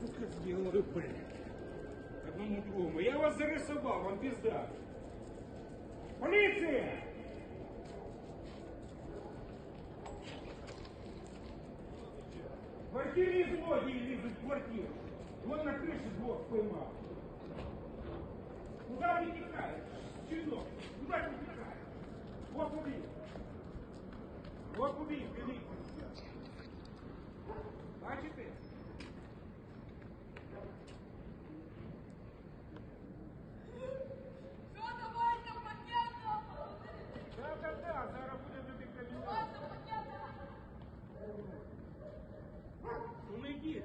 сука, сделали, ну, блядь. Одному другому. Я вас зарисовал, вам пизда. Полиция! Квартирные злодеи лезут в квартиру. Вот на крыше двор поймал. Куда ты текаешь? Чудо. Куда ты текаешь? Вот убей. Вот убей, Филипп. Бачите? зараз буде тобі кабінет. Сумики.